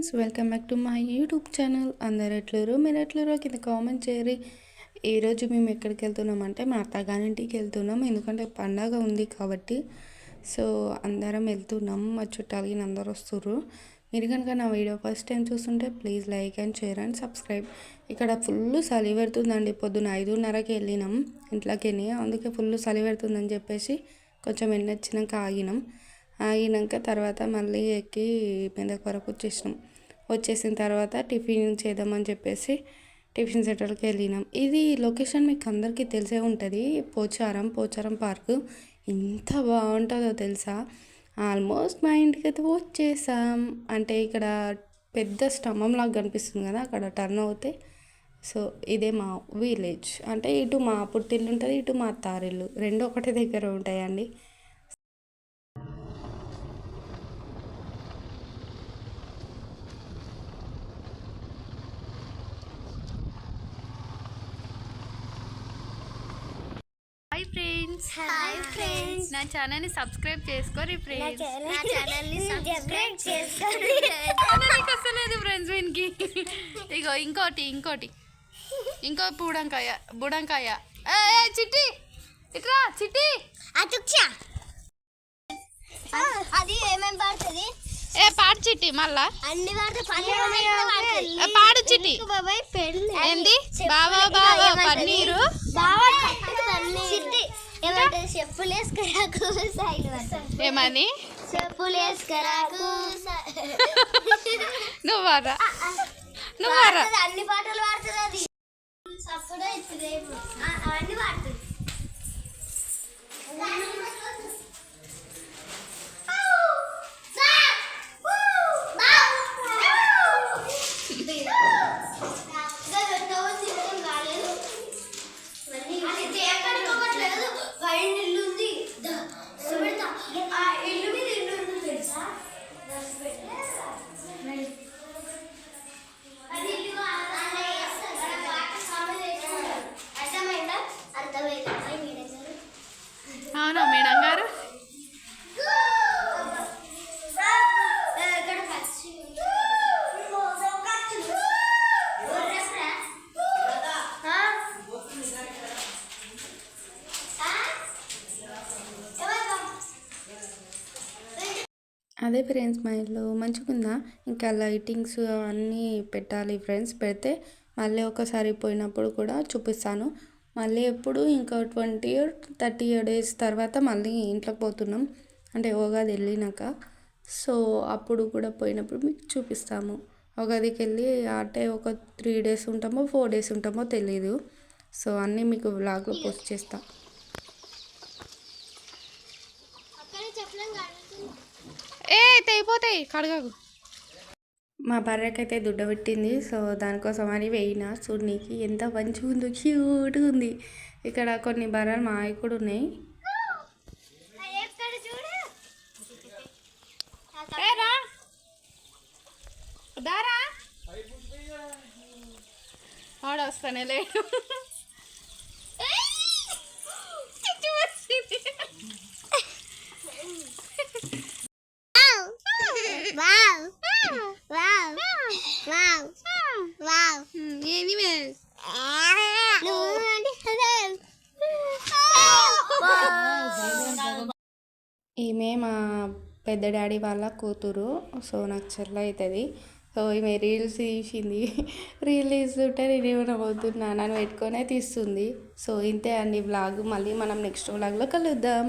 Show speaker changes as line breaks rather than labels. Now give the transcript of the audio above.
Friends welcome back to my YouTube channel. అందరు ఎట్లరు మీరు ఎట్లరో కింద కామెంట్ చేయరు ఈరోజు మేము ఎక్కడికి వెళ్తున్నాం అంటే మా అత్తగారింటికి వెళ్తున్నాం. ఎందుకంటే పండగ ఉంది కాబట్టి. సో అందరం వెళ్తున్నాం. మా చుట్టాలకి అందరు వస్తుర్రు. మీరు కనుక నా వీడియో ఫస్ట్ టైం చూస్తుంటే please like and share and subscribe. ఇక్కడ ఫుల్ చలి పెడుతుందండి. పొద్దున ఐదున్నరకి వెళ్ళినాం. ఇంట్లోకి అందుకే ఫుల్ చలి పెడుతుందని చెప్పేసి కొంచెం ఎండ వచ్చినాక ఆగినాం. ఆగినాక తర్వాత మళ్ళీ ఎక్కి మెదక్ వరకు వచ్చేసినాం. వచ్చేసిన తర్వాత టిఫిన్ చేద్దామని చెప్పేసి టిఫిన్ సెంటర్కి వెళ్ళినాం. ఇది లొకేషన్ మీకు అందరికీ తెలిసే ఉంటుంది. పోచారం పోచారం పార్క్. ఎంత బాగుంటుందో తెలుసా? ఆల్మోస్ట్ మా ఇంటికి అయితే వచ్చేసాం. అంటే ఇక్కడ పెద్ద స్తంభం లాగా కనిపిస్తుంది కదా అక్కడ టర్న్ అవుతే. సో ఇదే మా విలేజ్. అంటే ఇటు మా పుట్టిల్లు ఉంటుంది ఇటు మా తారిల్లు. రెండు ఒకటే దగ్గర ఉంటాయండి.
హాయ్ ఫ్రెండ్స్
హాయ్ ఫ్రెండ్స్
నా ఛానల్ని సబ్స్క్రైబ్ చేసుకోరి ఫ్రెండ్స్
నా ఛానల్ని సబ్స్క్రైబ్ చేసుకోండి
నాకు వస్తలేదు ఫ్రెండ్స్ వీనికి. ఇగో ఇంకోటి ఇంకోటి. ఇంకో బుడంకాయ బుడంకాయ. ఏ, చిట్టి! ఇట్రా చిట్టి!
అతుక్ష అది. ఏమేం పడుతుంది?
ఏ పాడు చిట్టి మళ్ళా.
అన్ని పన్నీరు
పాడు చిట్టి. ఏంది? బావా బావా పన్నీరు.
చిట్టి ఏమంటే చెప్పులు వేసుకురాకు
ఏమని?
చెప్పులు వేసుకురాకు
నువ్వారా? నువ్వారా?
అన్ని అదే
ఫ్రెండ్స్ మా ఇల్లు మంచిగుందా? ఇంకా లైటింగ్స్ అన్నీ పెట్టాలి ఫ్రెండ్స్ పెడితే మళ్ళీ ఒకసారి పోయినప్పుడు కూడా చూపిస్తాను. మళ్ళీ ఎప్పుడు ఇంకా ట్వంటీ థర్టీ డేస్ తర్వాత మళ్ళీ ఇంట్లోకి పోతున్నాం. అంటే ఉగాది వెళ్ళినాక. సో అప్పుడు కూడా పోయినప్పుడు మీకు చూపిస్తాము. ఉగాదికి వెళ్ళి అంటే ఒక త్రీ డేస్ ఉంటామో ఫోర్ డేస్ ఉంటామో తెలీదు. సో అన్నీ మీకు వ్లాగ్లో పోస్ట్ చేస్తాను
అక్కడే చెప్పలేం కాదు
ఏ తెగిపోతాయి కడగకు.
మా బర్రెకైతే దుడ్డ పెట్టింది. సో దానికోసం అని వేయిన చూడనీకి ఎంత మంచిగా ఉందో క్యూట్గా ఉంది. ఇక్కడ కొన్ని బర్రెలు మా కూడా ఉన్నాయి.
ఎక్కడ చూడు?
ఏరా దారా ఆడ వస్తానే లేడు చిట్టి వచ్చింది.
Wow wow wow. వావ్.
ఏది మే?
ఈమె మా పెద్ద డాడీ వాళ్ళ కూతురు సో నాకు చెల్ల అవుతుంది. సో ఈమె రీల్స్ తీసింది. రీల్ తీస్తుంటే నేను ఏమైనా పోతున్నా నన్ను పెట్టుకొనే తీస్తుంది. సో ఇంతే అండి వ్లాగ్ మళ్ళీ మనం నెక్స్ట్ వ్లాగ్లో కలుద్దాం.